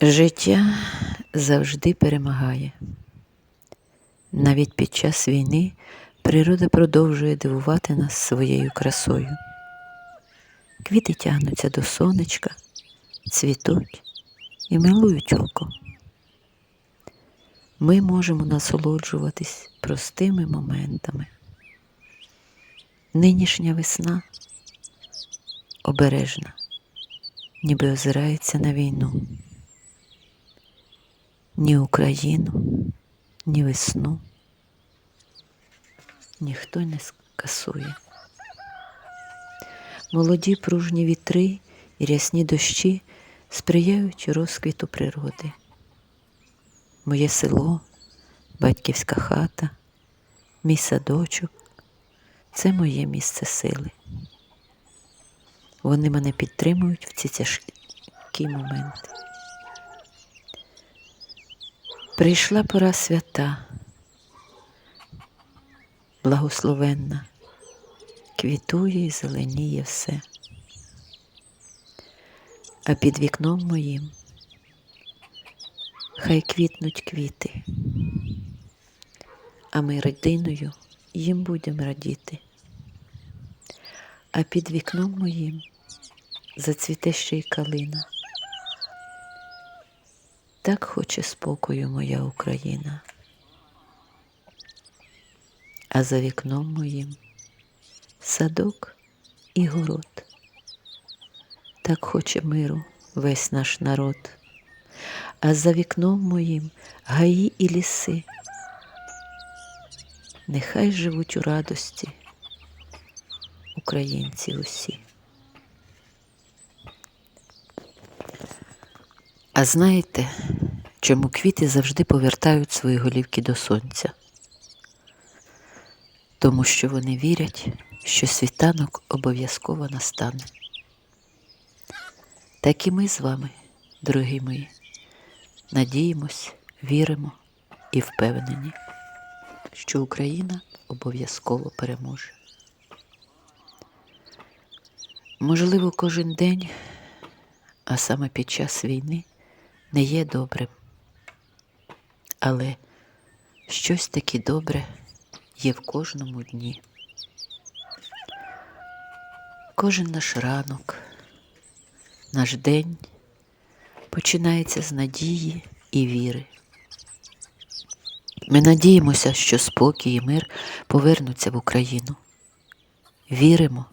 Життя завжди перемагає. Навіть під час війни природа продовжує дивувати нас своєю красою. Квіти тягнуться до сонечка, цвітуть і милують око. Ми можемо насолоджуватись простими моментами. Нинішня весна обережна, ніби озирається на війну. Ні Україну, ні весну ніхто не скасує. Молоді пружні вітри і рясні дощі сприяють розквіту природи. Моє село, батьківська хата, мій садочок це моє місце сили. Вони мене підтримують в ці тяжкі моменти. Прийшла пора свята, благословенна, квітує і зеленіє все. А під вікном моїм хай квітнуть квіти, а ми родиною їм будемо радіти. А під вікном моїм зацвіте ще й калина. Так хоче спокою моя Україна. А за вікном моїм садок і город. Так хоче миру весь наш народ, а за вікном моїм гаї і ліси. Нехай живуть у радості українці усі. А знаєте, чому квіти завжди повертають свої голівки до сонця? Тому що вони вірять, що світанок обов'язково настане. Так і ми з вами, дорогі мої, надіємось, віримо і впевнені, що Україна обов'язково переможе. Можливо, кожен день, а саме під час війни, не є добрим, але щось таке добре є в кожному дні. Кожен наш ранок, наш день починається з надії і віри. Ми надіємося, що спокій і мир повернуться в Україну. Віримо,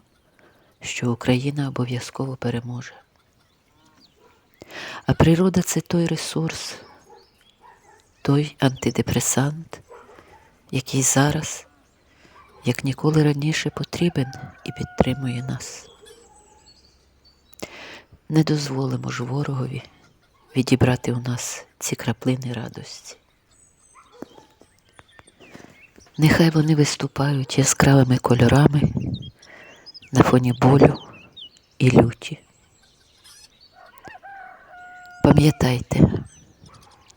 що Україна обов'язково переможе. А природа це той ресурс, той антидепресант, який зараз, як ніколи раніше, потрібен і підтримує нас. Не дозволимо ж ворогові відібрати у нас ці краплини радості. Нехай вони виступають яскравими кольорами на фоні болю і люті. Пам'ятайте,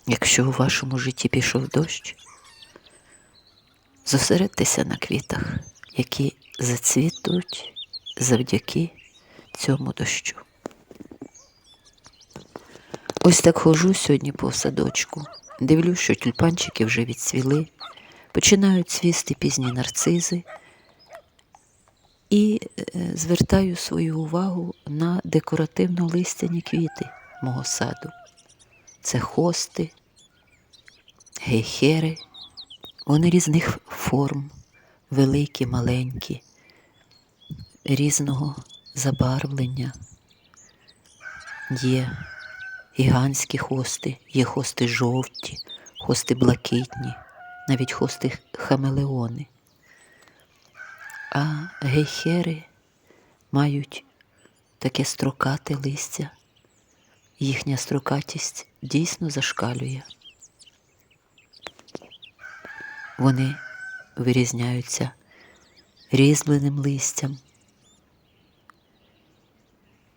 якщо у вашому житті пішов дощ, зосередьтеся на квітах, які зацвітуть завдяки цьому дощу. Ось так хожу сьогодні по садочку, дивлюсь, що тюльпанчики вже відцвіли, починають цвісти пізні нарцизи. І е, звертаю свою увагу на декоративно-листяні квіти мого саду. Це хости, гейхери, вони різних форм, великі, маленькі, різного забарвлення. Є гігантські хости, є хости жовті, хости блакитні, навіть хости хамелеони. А гейхери мають таке строкате листя. Їхня строкатість дійсно зашкалює. Вони вирізняються різьбленим листям.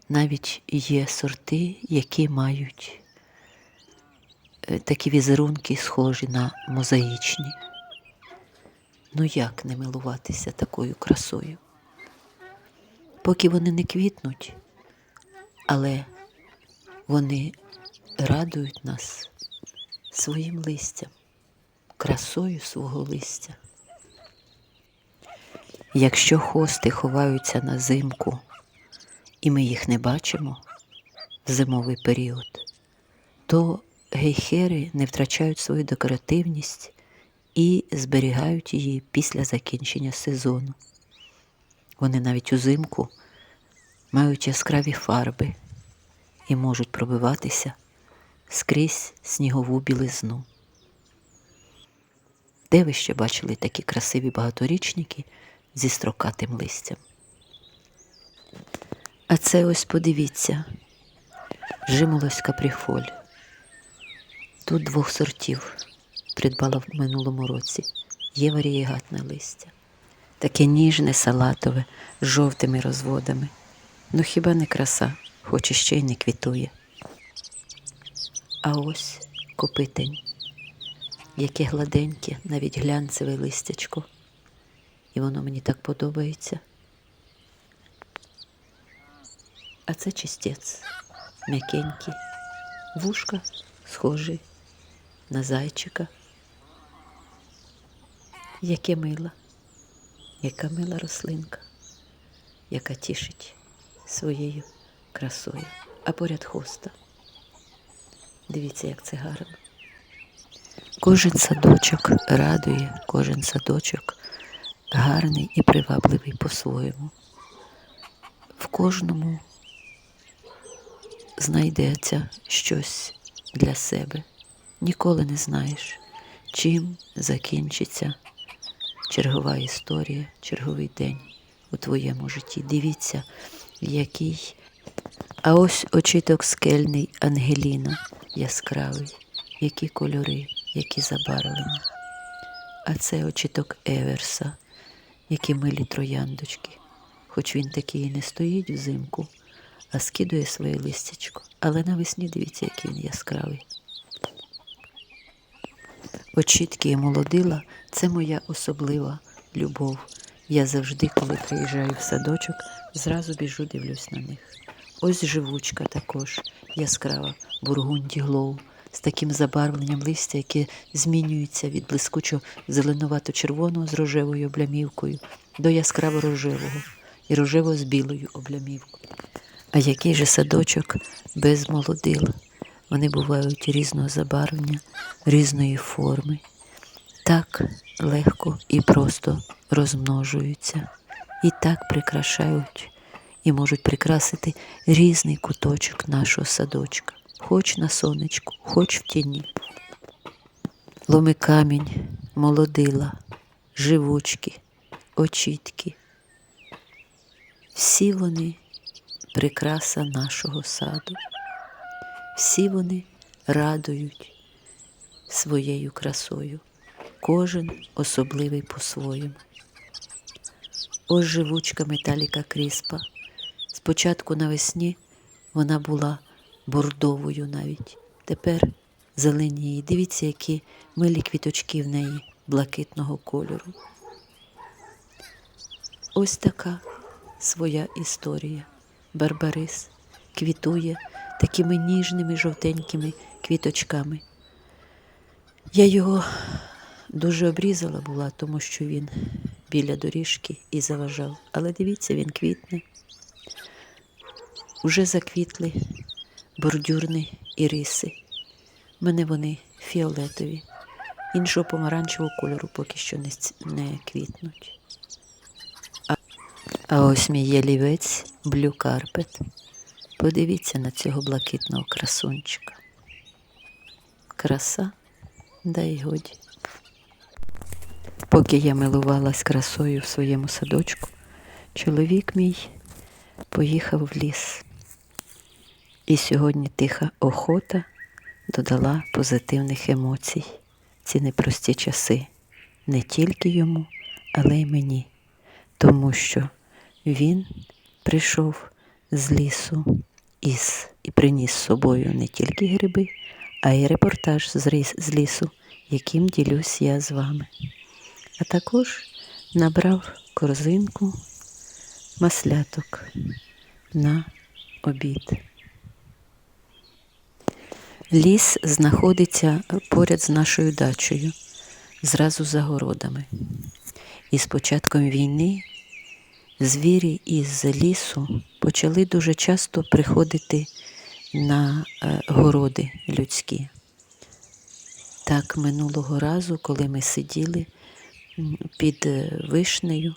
Навіть є сорти, які мають е, такі візерунки, схожі на мозаїчні. Ну як не милуватися такою красою? Поки вони не квітнуть, але вони радують нас своїм листям, красою свого листя. Якщо хости ховаються на зимку, і ми їх не бачимо в зимовий період, то гейхери не втрачають свою декоративність і зберігають її після закінчення сезону. Вони навіть узимку мають яскраві фарби і можуть пробиватися скрізь снігову білизну. Де ви ще бачили такі красиві багаторічники зі строкатим листям? А це ось подивіться, жимолость капріфоль. Тут двох сортів придбала в минулому році. Є варієгатне листя. Таке ніжне, салатове, з жовтими розводами. Ну хіба не краса, хоч і ще й не квітує. А ось копитень, яке гладеньке, навіть глянцеве листячко. І воно мені так подобається. А це чистець, м'якенький, вушка схожий на зайчика. Яке мила, яка мила рослинка, яка тішить своєю красою, а поряд хоста. Дивіться, як це гарно. Кожен садочок радує, кожен садочок гарний і привабливий по-своєму. В кожному знайдеться щось для себе. Ніколи не знаєш, чим закінчиться чергова історія, черговий день у твоєму житті. Дивіться, який. А ось очіток скельний Ангеліна яскравий, які кольори, які забарвлення. А це очіток Еверса, які милі трояндочки. Хоч він такий і не стоїть взимку, а скидує своє листячко. Але навесні дивіться, який він яскравий. Очітки і молодила це моя особлива любов. Я завжди, коли приїжджаю в садочок, зразу біжу дивлюсь на них. Ось живучка також яскрава, бургунді глоу, з таким забарвленням листя, яке змінюється від блискучо зеленувато-червоного з рожевою облямівкою до яскраво рожевого і рожево з білою облямівкою. А який же садочок без молодил? Вони бувають різного забарвлення, різної форми, так легко і просто розмножуються, і так прикрашають і можуть прикрасити різний куточок нашого садочка, хоч на сонечку, хоч в тіні. Ломи камінь, молодила, живучки, очітки. Всі вони прикраса нашого саду. Всі вони радують своєю красою, кожен особливий по-своєму. Ось живучка металіка кріспа. Спочатку навесні вона була бордовою навіть, тепер зеленіє. Дивіться, які милі квіточки в неї блакитного кольору. Ось така своя історія. Барбарис квітує такими ніжними жовтенькими квіточками. Я його дуже обрізала була, тому що він біля доріжки і заважав. Але дивіться, він квітне. Уже заквітли бордюрні іриси. У мене вони фіолетові, іншого помаранчевого кольору поки що не, не квітнуть. А, а ось мій ялівець Блю Карпет. Подивіться на цього блакитного красунчика. Краса, дай годі. Поки я милувалась красою в своєму садочку, чоловік мій поїхав в ліс. І сьогодні тиха охота додала позитивних емоцій. Ці непрості часи не тільки йому, але й мені, тому що він прийшов з лісу із і приніс з собою не тільки гриби, а й репортаж з, лісу, яким ділюсь я з вами. А також набрав корзинку масляток на обід. Ліс знаходиться поряд з нашою дачею, зразу за городами. І з початком війни звірі із лісу почали дуже часто приходити на е, городи людські. Так минулого разу, коли ми сиділи під е, вишнею,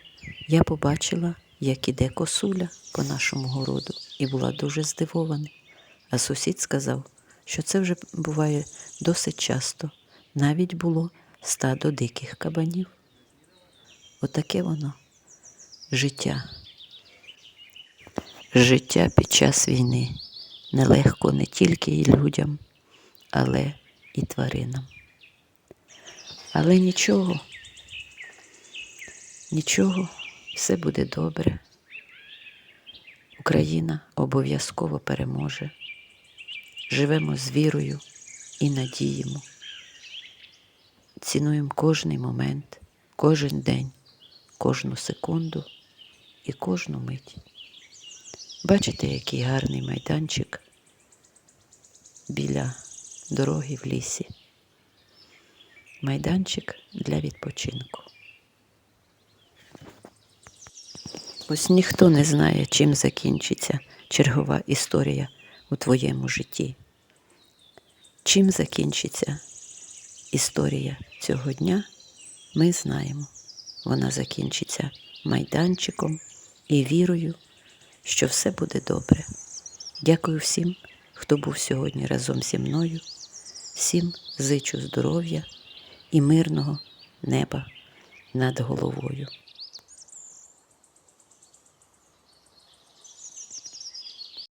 я побачила, як іде косуля по нашому городу, і була дуже здивована. А сусід сказав, що це вже буває досить часто. Навіть було стадо диких кабанів. Отаке воно життя. Життя під час війни нелегко не тільки і людям, але і тваринам. Але нічого, нічого, все буде добре. Україна обов'язково переможе. Живемо з вірою і надіємо. Цінуємо кожний момент, кожен день, кожну секунду і кожну мить. Бачите, який гарний майданчик біля дороги в лісі. Майданчик для відпочинку. Ось ніхто не знає, чим закінчиться чергова історія у твоєму житті. Чим закінчиться історія цього дня, ми знаємо. Вона закінчиться майданчиком і вірою, що все буде добре. Дякую всім, хто був сьогодні разом зі мною. Всім зичу здоров'я і мирного неба над головою.